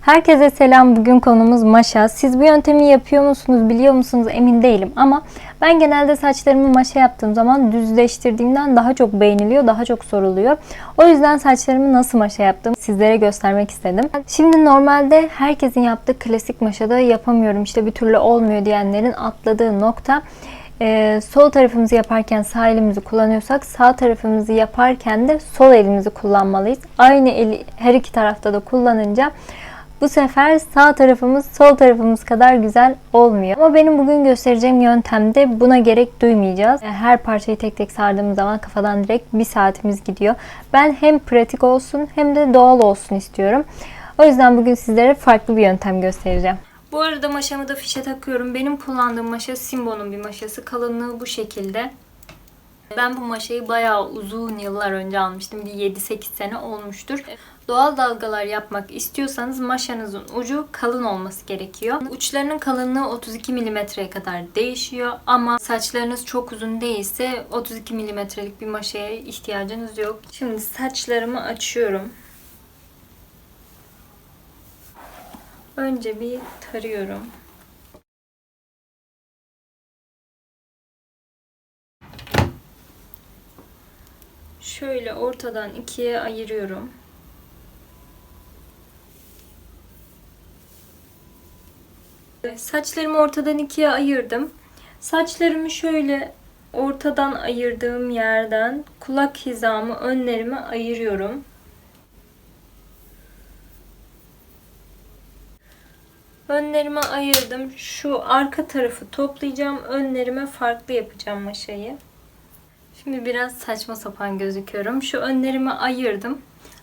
Herkese selam. Bugün konumuz maşa. Siz bu yöntemi yapıyor musunuz, biliyor musunuz emin değilim ama ben genelde saçlarımı maşa yaptığım zaman düzleştirdiğimden daha çok beğeniliyor, daha çok soruluyor. O yüzden saçlarımı nasıl maşa yaptım sizlere göstermek istedim. Şimdi normalde herkesin yaptığı klasik maşada yapamıyorum işte bir türlü olmuyor diyenlerin atladığı nokta ee, sol tarafımızı yaparken sağ elimizi kullanıyorsak sağ tarafımızı yaparken de sol elimizi kullanmalıyız. Aynı eli her iki tarafta da kullanınca bu sefer sağ tarafımız sol tarafımız kadar güzel olmuyor. Ama benim bugün göstereceğim yöntemde buna gerek duymayacağız. Her parçayı tek tek sardığımız zaman kafadan direkt bir saatimiz gidiyor. Ben hem pratik olsun hem de doğal olsun istiyorum. O yüzden bugün sizlere farklı bir yöntem göstereceğim. Bu arada maşamı da fişe takıyorum. Benim kullandığım maşa Simbo'nun bir maşası. Kalınlığı bu şekilde. Ben bu maşayı bayağı uzun yıllar önce almıştım. Bir 7-8 sene olmuştur. Doğal dalgalar yapmak istiyorsanız maşanızın ucu kalın olması gerekiyor. Uçlarının kalınlığı 32 milimetreye kadar değişiyor ama saçlarınız çok uzun değilse 32 milimetrelik bir maşaya ihtiyacınız yok. Şimdi saçlarımı açıyorum. Önce bir tarıyorum. Şöyle ortadan ikiye ayırıyorum. Saçlarımı ortadan ikiye ayırdım. Saçlarımı şöyle ortadan ayırdığım yerden kulak hizamı önlerime ayırıyorum. Önlerime ayırdım. Şu arka tarafı toplayacağım. Önlerime farklı yapacağım maşayı. Şimdi biraz saçma sapan gözüküyorum. Şu önlerimi ayırdım.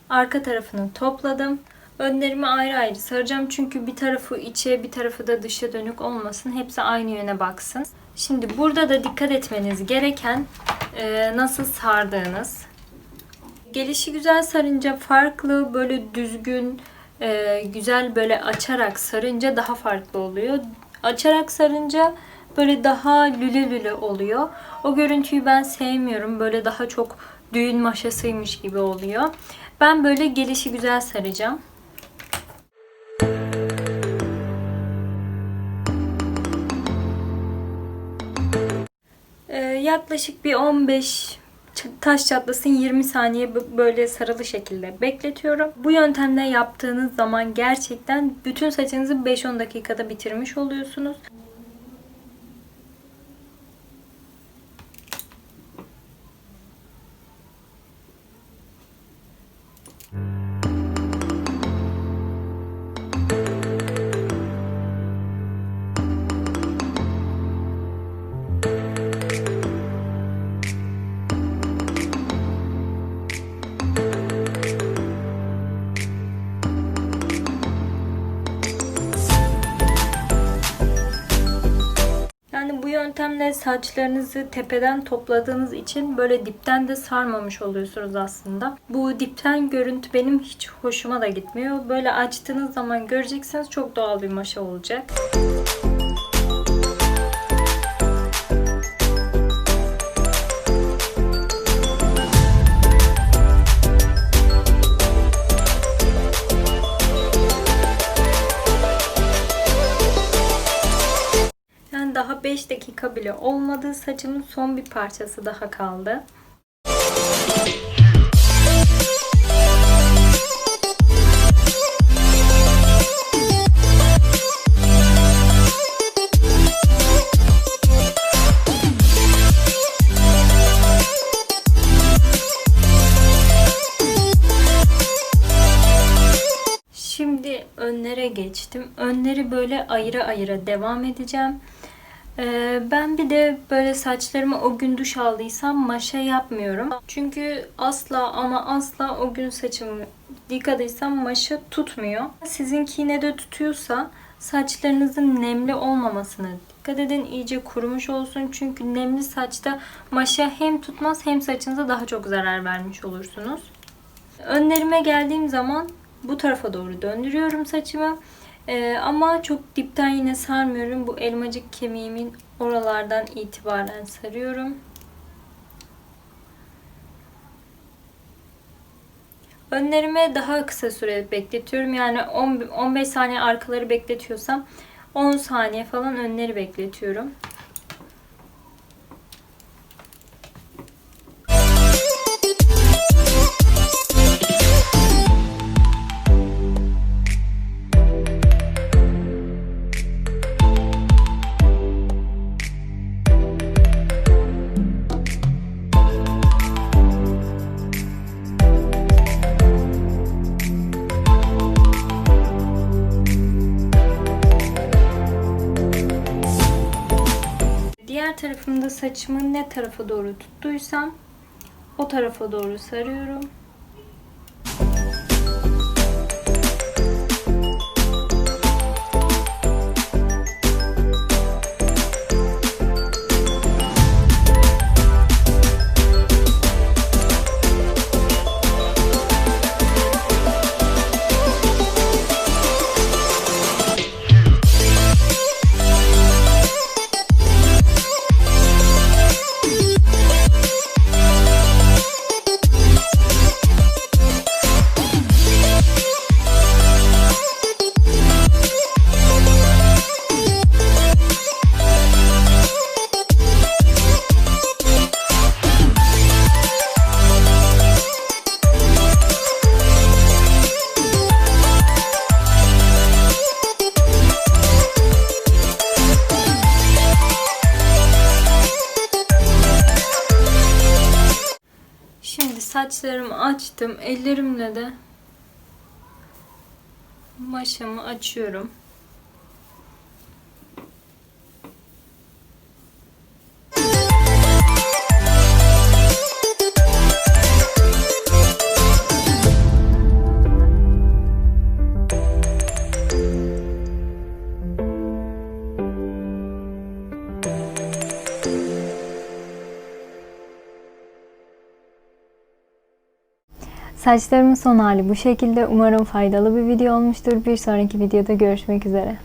Arka tarafını topladım. Önlerimi ayrı ayrı saracağım. Çünkü bir tarafı içe bir tarafı da dışa dönük olmasın. Hepsi aynı yöne baksın. Şimdi burada da dikkat etmeniz gereken e, nasıl sardığınız. Gelişi güzel sarınca farklı böyle düzgün e, güzel böyle açarak sarınca daha farklı oluyor. Açarak sarınca böyle daha lüle lüle oluyor. O görüntüyü ben sevmiyorum. Böyle daha çok düğün maşasıymış gibi oluyor. Ben böyle gelişi güzel saracağım. Ee, yaklaşık bir 15 ç- taş çatlasın 20 saniye böyle sarılı şekilde bekletiyorum. Bu yöntemle yaptığınız zaman gerçekten bütün saçınızı 5-10 dakikada bitirmiş oluyorsunuz. Yöntemle saçlarınızı tepeden topladığınız için böyle dipten de sarmamış oluyorsunuz aslında. Bu dipten görüntü benim hiç hoşuma da gitmiyor. Böyle açtığınız zaman göreceksiniz çok doğal bir maşa olacak. Yani 5 dakika bile olmadı. Saçımın son bir parçası daha kaldı. Şimdi önlere geçtim. Önleri böyle ayrı ayrı devam edeceğim. Ee, ben bir de böyle saçlarımı o gün duş aldıysam maşa yapmıyorum. Çünkü asla ama asla o gün saçımı yıkadıysam maşa tutmuyor. Sizinki yine de tutuyorsa saçlarınızın nemli olmamasına dikkat edin. İyice kurumuş olsun. Çünkü nemli saçta maşa hem tutmaz hem saçınıza daha çok zarar vermiş olursunuz. Önlerime geldiğim zaman bu tarafa doğru döndürüyorum saçımı. Ee, ama çok dipten yine sarmıyorum. Bu elmacık kemiğimin oralardan itibaren sarıyorum. Önlerime daha kısa süre bekletiyorum. Yani 10 15 saniye arkaları bekletiyorsam 10 saniye falan önleri bekletiyorum. Diğer tarafımda saçımı ne tarafa doğru tuttuysam o tarafa doğru sarıyorum. Saçlarımı açtım. Ellerimle de maşamı açıyorum. Saçlarımın son hali bu şekilde. Umarım faydalı bir video olmuştur. Bir sonraki videoda görüşmek üzere.